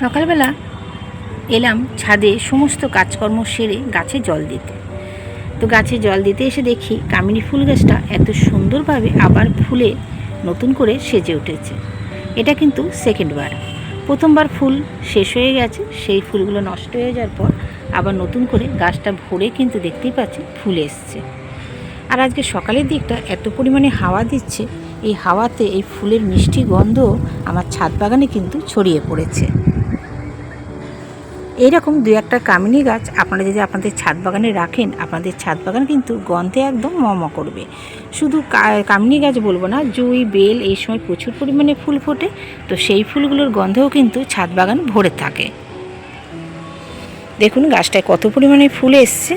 সকালবেলা এলাম ছাদে সমস্ত কাজকর্ম সেরে গাছে জল দিতে। তো গাছে জল দিতে এসে দেখি কামিনী ফুল গাছটা এত সুন্দরভাবে আবার ফুলে নতুন করে সেজে উঠেছে। এটা কিন্তু সেকেন্ডবার প্রথমবার ফুল শেষ হয়ে গেছে, সেই ফুলগুলো নষ্ট হয়ে যাওয়ার পর আবার নতুন করে গাছটা ভরে কিন্তু দেখতেই পাচ্ছি ফুল এসছে। আর আজকে সকালের দিকটা এত পরিমাণে হাওয়া দিচ্ছে, এই হাওয়াতে এই ফুলের মিষ্টি গন্ধ আমার ছাদ বাগানে কিন্তু ছড়িয়ে পড়েছে। এইরকম দু একটা কামিনী গাছ আপনারা যদি আপনাদের ছাদ বাগানে রাখেন, আপনাদের ছাদ বাগান কিন্তু গন্ধে একদম মম করবে। শুধু কামিনী গাছ বলব না, জুই, বেল এই সময় প্রচুর পরিমাণে ফুল ফোটে, তো সেই ফুলগুলোর গন্ধেও কিন্তু ছাদ বাগান ভরে থাকে। দেখুন গাছটায় কত পরিমাণে ফুল এসছে।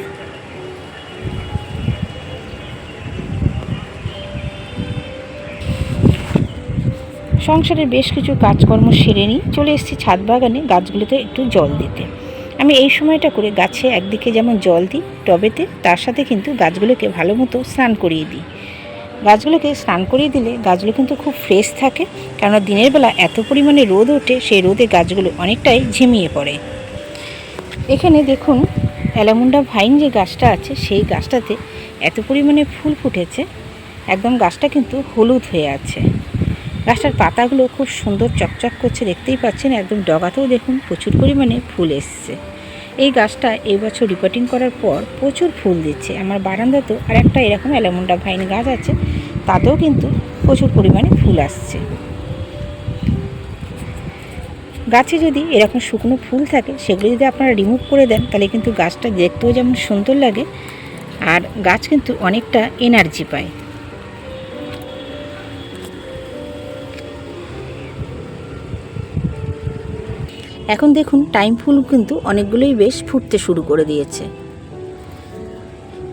সংসারের বেশ কিছু কাজকর্ম সেরে নিই। চলে এসেছি ছাদ বাগানে গাছগুলোতে একটু জল দিতে। আমি এই সময়টা করে গাছে একদিকে যেমন জল দিই টবেতে, তার সাথে কিন্তু গাছগুলোকে ভালো মতো স্নান করিয়ে দিই। গাছগুলোকে স্নান করিয়ে দিলে গাছগুলো কিন্তু খুব ফ্রেশ থাকে, কেননা দিনের বেলা এত পরিমাণে রোদ ওঠে, সেই রোদে গাছগুলো অনেকটাই ঝিমিয়ে পড়ে। এখানে দেখুন, অ্যালামুন্ডা ভাইন যে গাছটা আছে, সেই গাছটাতে এত পরিমাণে ফুল ফুটেছে, একদম গাছটা কিন্তু হলুদ হয়ে আছে। গাছটার পাতাগুলো খুব সুন্দর চকচক করছে, দেখতেই পাচ্ছেন, একদম ডগাতেও দেখুন প্রচুর পরিমাণে ফুল এসছে। এই গাছটা এই বছর রিপোর্টিং করার পর প্রচুর ফুল দিচ্ছে। আমার বারান্দাতেও আর একটা এরকম অ্যালামুন্ডা ভাইন গাছ আছে, তাতেও কিন্তু প্রচুর পরিমাণে ফুল আসছে। গাছে যদি এরকম শুকনো ফুল থাকে, সেগুলো যদি আপনারা রিমুভ করে দেন, তাহলে কিন্তু গাছটা দেখতেও যেমন সুন্দর লাগে, আর গাছ কিন্তু অনেকটা এনার্জি পায়। এখন দেখুন টাইম ফুল কিন্তু অনেকগুলোই বেশ ফুটতে শুরু করে দিয়েছে।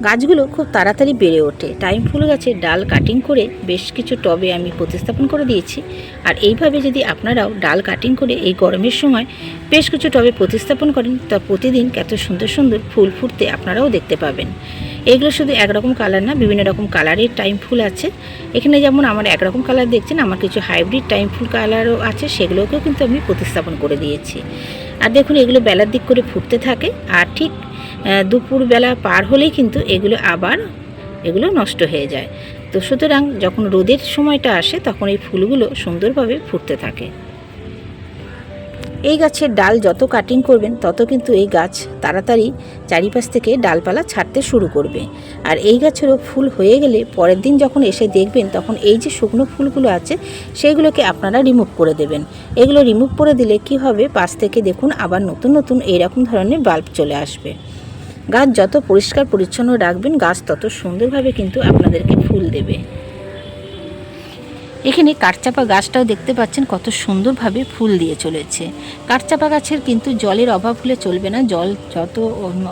গাছগুলো খুব তাড়াতাড়ি বেড়ে ওঠে। টাইম ফুল গাছের ডাল কাটিং করে বেশ কিছু টবে আমি প্রতিস্থাপন করে দিয়েছি। আর এইভাবে যদি আপনারাও ডাল কাটিং করে এই গরমের সময় বেশ কিছু টবে প্রতিস্থাপন করেন, তা প্রতিদিন কত সুন্দর সুন্দর ফুল ফুটতে আপনারাও দেখতে পাবেন। এগুলো শুধু একরকম কালার না, বিভিন্ন রকম কালারের টাইম ফুল আছে। এখানে যেমন আমার একরকম কালার দেখছেন, আমার কিছু হাইব্রিড টাইম ফুল কালারও আছে, সেগুলোকেও কিন্তু আমি প্রতিস্থাপন করে দিয়েছি। আর দেখুন, এগুলো বেলার দিক করে ফুটতে থাকে, আর ঠিক দুপুরবেলা পার হলেই কিন্তু এগুলো আবার এগুলো নষ্ট হয়ে যায়। তো সুতরাং যখন রোদের সময়টা আসে, তখন এই ফুলগুলো সুন্দরভাবে ফুটতে থাকে। এই গাছের ডাল যত কাটিং করবেন, তত কিন্তু এই গাছ তাড়াতাড়ি চারিপাশ থেকে ডালপালা ছাড়তে শুরু করবে। আর এই গাছেরও ফুল হয়ে গেলে পরের দিন যখন এসে দেখবেন, তখন এই যে শুকনো ফুলগুলো আছে, সেইগুলোকে আপনারা রিমুভ করে দেবেন। এগুলো রিমুভ করে দিলে কি হবে? পাশ থেকে দেখুন আবার নতুন নতুন এইরকম ধরনের বাল্ব চলে আসবে। গাছ যত পরিষ্কার, পরিচ্ছন্ন রাখবেন, গাছ তত সুন্দরভাবে কিন্তু আপনাদেরকে ফুল দেবে। এখানে কাঠচাপা গাছটাও দেখতে পাচ্ছেন কত সুন্দরভাবে ফুল দিয়ে চলেছে। কাঠচাপা গাছের কিন্তু জলের অভাব হলে চলবে না, জল যত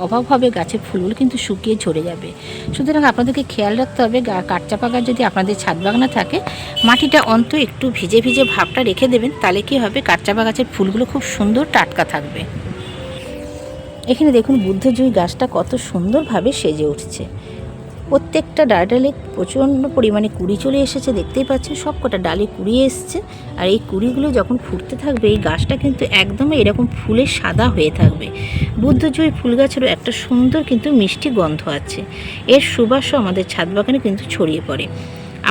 অভাব হবে গাছের ফুলগুলো কিন্তু শুকিয়ে ঝরে যাবে। সুতরাং আপনাদেরকে খেয়াল রাখতে হবে কাঠচাপা গাছ যদি আপনাদের ছাদ বাগানে থাকে, মাটিটা অন্ত একটু ভিজে ভিজে ভাবটা রেখে দেবেন, তাহলে কী হবে, কাঠচাপা গাছের ফুলগুলো খুব সুন্দর টাটকা থাকবে। এখানে দেখুন বুদ্ধজয়ী গাছটা কত সুন্দরভাবে সেজে উঠছে। প্রত্যেকটা ডালে প্রচণ্ড পরিমাণে কুড়ি চলে এসেছে, দেখতেই পাচ্ছেন সব কটা ডালে কুড়ি এসছে। আর এই কুড়িগুলো যখন ফুটতে থাকবে, এই গাছটা কিন্তু একদম এরকম ফুলে সাদা হয়ে থাকবে। বুদ্ধজয়ী ফুল গাছেরও একটা সুন্দর কিন্তু মিষ্টি গন্ধ আছে। এর সুবাসও আমাদের ছাদ বাগানে কিন্তু ছড়িয়ে পড়ে।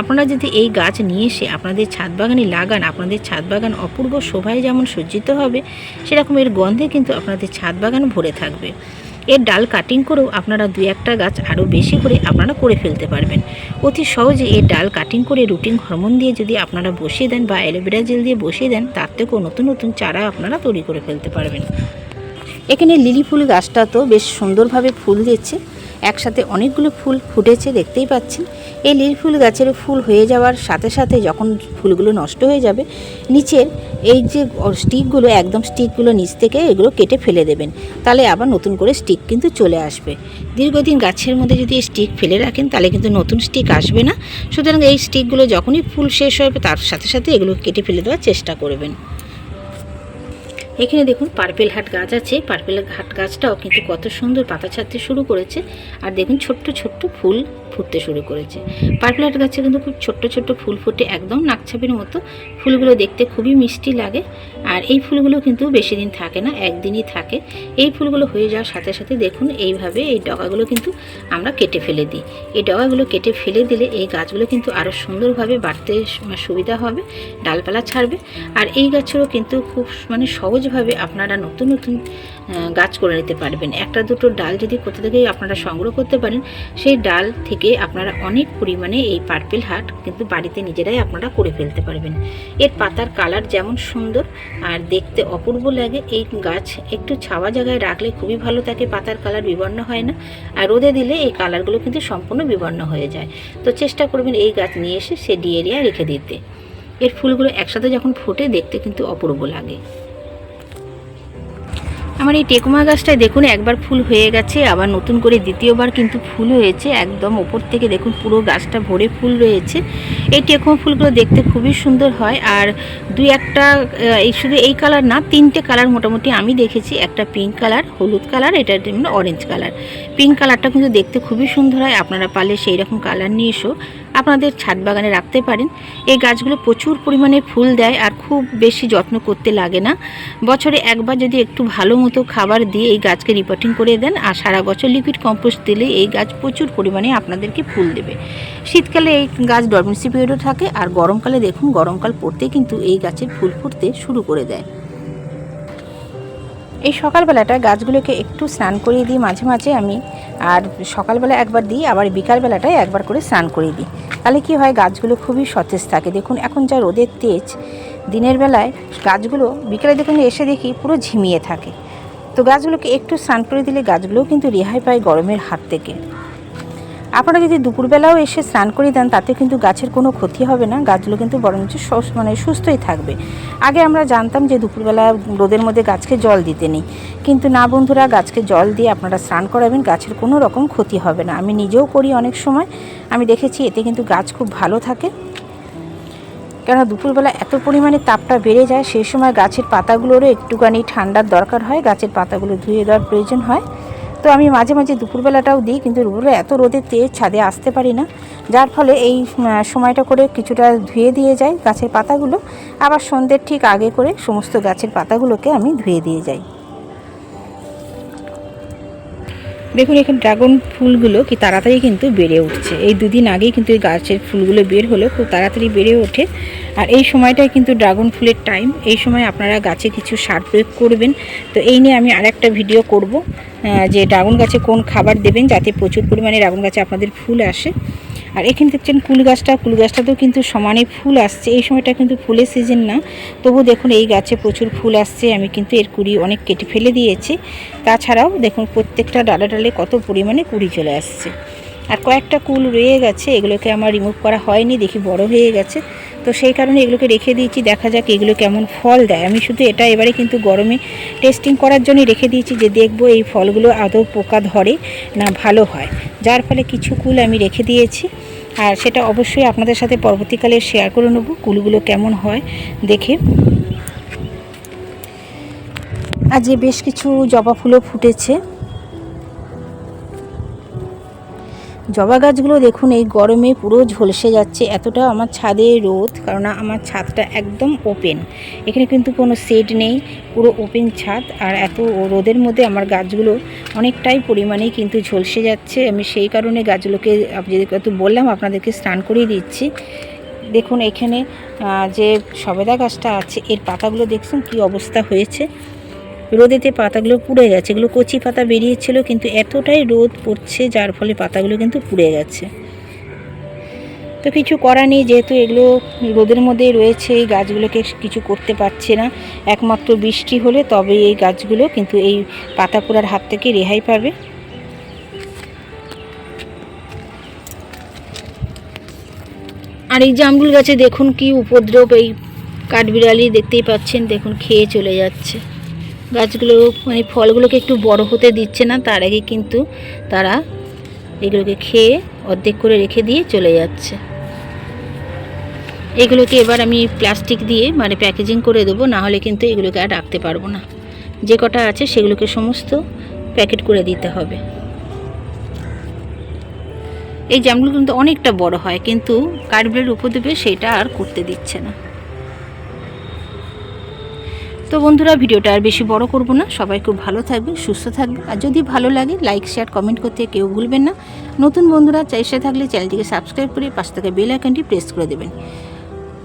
আপনারা যদি এই গাছ নিয়ে এসে আপনাদের ছাদ বাগানে লাগান, আপনাদের ছাদ বাগান অপূর্ব শোভায় যেমন সজ্জিত হবে, সেরকম এর গন্ধে কিন্তু আপনাদের ছাদ বাগান ভরে থাকবে। এর ডাল কাটিং করেও আপনারা দু একটা গাছ আরও বেশি করে আপনারা করে ফেলতে পারবেন। অতি সহজে এর ডাল কাটিং করে রুটিন হরমোন দিয়ে যদি আপনারা বসিয়ে দেন বা অ্যালোভেরা জেল দিয়ে বসিয়ে দেন, তার থেকেও নতুন নতুন চারা আপনারা তৈরি করে ফেলতে পারবেন। এখানে লিলি ফুল গাছটা তো বেশ সুন্দরভাবে ফুল দিচ্ছে একসাথে অনেকগুলো ফুল ফুটেছে, দেখতেই পাচ্ছেন। এই লিলি ফুল গাছের ফুল হয়ে যাওয়ার সাথে সাথে যখন ফুলগুলো নষ্ট হয়ে যাবে, নিচের এই যে স্টিকগুলো, একদম স্টিকগুলো নিচ থেকে এগুলো কেটে ফেলে দেবেন। তাহলে আবার নতুন করে স্টিক কিন্তু চলে আসবে। দীর্ঘদিন গাছের মধ্যে যদি স্টিক ফেলে রাখেন, তাহলে কিন্তু নতুন স্টিক আসবে না। সুতরাং এই স্টিকগুলো যখনই ফুল শেষ হবে, তার সাথে সাথে এগুলো কেটে ফেলে দেওয়ার চেষ্টা করবেন। এখানে দেখুন পার্পেল হাট গাছ আছে। পার্পেল হাট গাছটাও কিন্তু কত সুন্দর পাতা ছাড়তে শুরু করেছে। আর দেখুন ছোট্ট ছোট্ট ফুল ফুটতে শুরু করেছে। পার্পেল হাট গাছে কিন্তু খুব ছোট্ট ছোট্ট ফুল ফুটে একদম নাকছাপির মতো। ফুলগুলো দেখতে খুবই মিষ্টি লাগে। আর এই ফুলগুলো কিন্তু বেশি দিন থাকে না, একদিনই থাকে। এই ফুলগুলো হয়ে যাওয়ার সাথে সাথে দেখুন এইভাবে এই ডগাগুলো কিন্তু আমরা কেটে ফেলে দিই। এই ডগাগুলো কেটে ফেলে দিলে এই গাছগুলো কিন্তু আরও সুন্দরভাবে বাড়তে সুবিধা হবে, ডালপালা ছাড়বে। আর এই গাছেরও কিন্তু খুব মানে সহজভাবে আপনারা নতুন নতুন গাছ করে নিতে পারবেন। একটা দুটো ডাল যদি কোথা থেকে আপনারা সংগ্রহ করতে পারেন, সেই ডাল থেকে আপনারা অনেক পরিমাণে এই পার্পেল হাট কিন্তু বাড়িতে নিজেরাই আপনারা করে ফেলতে পারবেন। এর পাতার কালার যেমন সুন্দর আর দেখতে অপূর্ব লাগে, এই গাছ একটু ছাওয়া জায়গায় রাখলে খুবই ভালো থাকে, পাতার কালার বিবর্ণ হয় না। আর রোদে দিলে এই কালারগুলো কিন্তু সম্পূর্ণ বিবর্ণ হয়ে যায়। তো চেষ্টা করবেন এই গাছ নিয়ে এসে সে ডি এরিয়া রেখে দিতে। এর ফুলগুলো একসাথে যখন ফোটে দেখতে কিন্তু অপূর্ব লাগে। আমার এই টেকুমা গাছটায় দেখুন, একবার ফুল হয়ে গেছে, আবার নতুন করে দ্বিতীয়বার কিন্তু ফুল হয়েছে, একদম ওপর থেকে দেখুন পুরো গাছটা ভরে ফুল রয়েছে। এই টেকুমা ফুলগুলো দেখতে খুবই সুন্দর হয়, আর দুই একটা এই শুধু এই কালার না, তিনটে কালার মোটামুটি আমি দেখেছি, একটা পিঙ্ক কালার, হলুদ কালার, এটা অরেঞ্জ কালার। পিঙ্ক কালারটা কিন্তু দেখতে খুবই সুন্দর হয়, আপনারা পারলে সেই রকম কালার নিয়ে এসো। আপনাদের ছাদ বাগানে রাখতে পারেন। এই গাছগুলো প্রচুর পরিমাণে ফুল দেয় আর খুব বেশি যত্ন করতে লাগে না। বছরে একবার যদি একটু ভালো মতো খাবার দিয়ে এই গাছকে রিপোর্টিং করে দেন আর সারা বছর লিকুইড কম্পোস্ট দিলে এই গাছ প্রচুর পরিমাণে আপনাদেরকে ফুল দেবে। শীতকালে এই গাছ ডরমেন্সি পিরিয়ডও থাকে আর গরমকালে দেখুন গরমকাল পড়তে কিন্তু এই গাছের ফুল ফুটতে শুরু করে দেয়। এই সকালবেলাটা গাছগুলোকে একটু স্নান করিয়ে দিয়ে মাঝে মাঝে আমি আর সকালবেলা একবার দিই, আবার বিকালবেলাটায় একবার করে স্নান করে দিই। তাহলে কী হয়, গাছগুলো খুবই সতেজ থাকে। দেখুন, এখন যা রোদের তেজ, দিনের বেলায় গাছগুলো, বিকালে দেখুন এসে দেখি পুরো ঝিমিয়ে থাকে। তো গাছগুলোকে একটু স্নান করে দিলে গাছগুলোও কিন্তু রেহাই পায় গরমের হাত থেকে। আপনারা যদি দুপুরবেলাও এসে স্নান করে দেন, তাতে কিন্তু গাছের কোনো ক্ষতি হবে না। গাছগুলো কিন্তু বরঞ্চ মানে সুস্থই থাকবে। আগে আমরা জানতাম যে দুপুরবেলা রোদের মধ্যে গাছকে জল দিতে নেই। কিন্তু না বন্ধুরা, গাছকে জল দিয়ে আপনারা স্নান করাবেন, গাছের কোনো রকম ক্ষতি হবে না। আমি নিজেও করি অনেক সময়। আমি দেখেছি এতে কিন্তু গাছ খুব ভালো থাকে। কেন দুপুরবেলা এত পরিমাণে তাপটা বেড়ে যায়, সেই সময় গাছের পাতাগুলোরও একটুখানি ঠান্ডার দরকার হয়। গাছের পাতাগুলো ধুয়ে দেওয়ার প্রয়োজন হয়। তো আমি মাঝে মাঝে দুপুরবেলাটাও দিই, কিন্তু দুপুরবেলা এত রোদের তেজ ছাদে আসতে পারি না। যার ফলে এই সময়টা করে কিছুটা ধুয়ে দিয়ে যায় গাছের পাতাগুলো। আবার সন্ধ্যের ঠিক আগে করে সমস্ত গাছের পাতাগুলোকে আমি ধুয়ে দিয়ে যাই। দেখুন, এখানে ড্রাগন ফুলগুলো কি তাড়াতাড়ি কিন্তু বেড়ে উঠছে। এই দুদিন আগেই কিন্তু এই গাছের ফুলগুলো বের হলো, খুব তাড়াতাড়ি বেড়ে ওঠে। আর এই সময়টাই কিন্তু ড্রাগন ফুলের টাইম এই সময় আপনারা গাছে কিছু সার প্রয়োগ করবেন। তো এই নিয়ে আমি আরেকটা ভিডিও করব যে ড্রাগন গাছে কোন খাবার দেবেন যাতে প্রচুর পরিমাণে ড্রাগন গাছে আপনাদের ফুল আসে। আর এখানে দেখছেন কুল গাছটা কুল গাছটাতেও কিন্তু সমানে ফুল আসছে। এই সময়টা কিন্তু ফুলের সিজন না। তবু দেখুন এই গাছে প্রচুর ফুল আসছে। আমি কিন্তু এর কুড়ি অনেক কেটে ফেলে দিয়েছি। তাছাড়াও দেখুন প্রত্যেকটা ডালে ডালে কত পরিমাণে কুড়ি চলে আসছে। আর কয়েকটা কুল রয়ে গেছে। এগুলোকে আমার রিমুভ করা হয়নি, দেখি বড় হয়ে গেছে। তো সেই কারণে এগুলোকে রেখে দিয়েছি। দেখা যাক এগুলো কেমন ফল দেয়। আমি শুধু এটা এবারে কিন্তু গরমে টেস্টিং করার জন্যই রেখে দিয়েছি যে দেখব এই ফলগুলো আদৌ পোকা ধরে না ভালো হয়। যার ফলে কিছু কুল আমি রেখে দিয়েছি। আর সেটা অবশ্যই আপনাদের সাথে পরবর্তীকালে শেয়ার করে নেব, কুলগুলো কেমন হয় দেখে। যে বেশ কিছু জবা ফুলও ফুটেছে। জবা গাছগুলো দেখুন, এই গরমে পুরো ঝলসে যাচ্ছে। এতটা আমার ছাদে রোদ কারণ আমার ছাদটা একদম ওপেন এখানে কিন্তু কোনো শেড নেই, পুরো ওপেন ছাদ। আর এত রোদের মধ্যে আমার গাছগুলো অনেকটাই পরিমাণে কিন্তু ঝলসে যাচ্ছে। আমি সেই কারণে গাছগুলোকে যদি যেহেতু বললাম, আপনাদেরকে স্নান করিয়ে দিচ্ছি। দেখুন, এখানে যে সবেদা গাছটা আছে, এর পাতাগুলো দেখছেন কি অবস্থা হয়েছে? রোদেতে পাতাগুলো পুড়ে গেছে। এগুলো কচি পাতা বেরিয়েছিল, কিন্তু এতটাই রোদ পড়ছে, যার ফলে পাতাগুলো কিন্তু পুড়ে গেছে। তো কিছু করা নেই, যেহেতু এগুলো রোদের মধ্যেই রয়েছে, এই গাছগুলোকে কিছু করতে পারছে না। একমাত্র বৃষ্টি হলে তবে এই গাছগুলো কিন্তু এই পাতা পোড়ার হাত থেকে রেহাই পাবে। আর এই জামগুল গাছে দেখুন কি উপদ্রব, এই কাঠবিড়ালি দেখতেই পাচ্ছেন, দেখুন খেয়ে চলে যাচ্ছে। গাছগুলো মানে ফলগুলোকে একটু বড় হতে দিচ্ছে না, তার আগে কিন্তু তারা এগুলোকে খেয়ে অর্ধেক করে রেখে দিয়ে চলে যাচ্ছে। এগুলোকে এবার আমি প্লাস্টিক দিয়ে মানে প্যাকেজিং করে দেবো, না হলে কিন্তু এগুলোকে আর রাখতে পারব না। যে কটা আছে সেগুলোকে সমস্ত প্যাকেট করে দিতে হবে। এই জ্যামগুলো কিন্তু অনেকটা বড় হয়, কিন্তু কার্ডবোর্ডের উপর দেবে সেটা আর করতে দিচ্ছে না। তো বন্ধুরা, ভিডিওটা আর বেশি বড় করব না। সবাই খুব ভালো থাকবে, সুস্থ থাকবে। আর যদি ভালো লাগে লাইক শেয়ার কমেন্ট করতে কেউ ভুলবেন না। নতুন বন্ধুরা চাইসে থাকলে চ্যানেলটিকে সাবস্ক্রাইব করে পাশ থেকে বেল আইকনটি প্রেস করে দেবেন।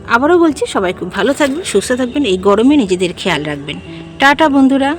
আবারও বলছি, সবাই খুব ভালো থাকবেন, সুস্থ থাকবেন, এই গরমে নিজেদের খেয়াল রাখবেন। টাটা বন্ধুরা।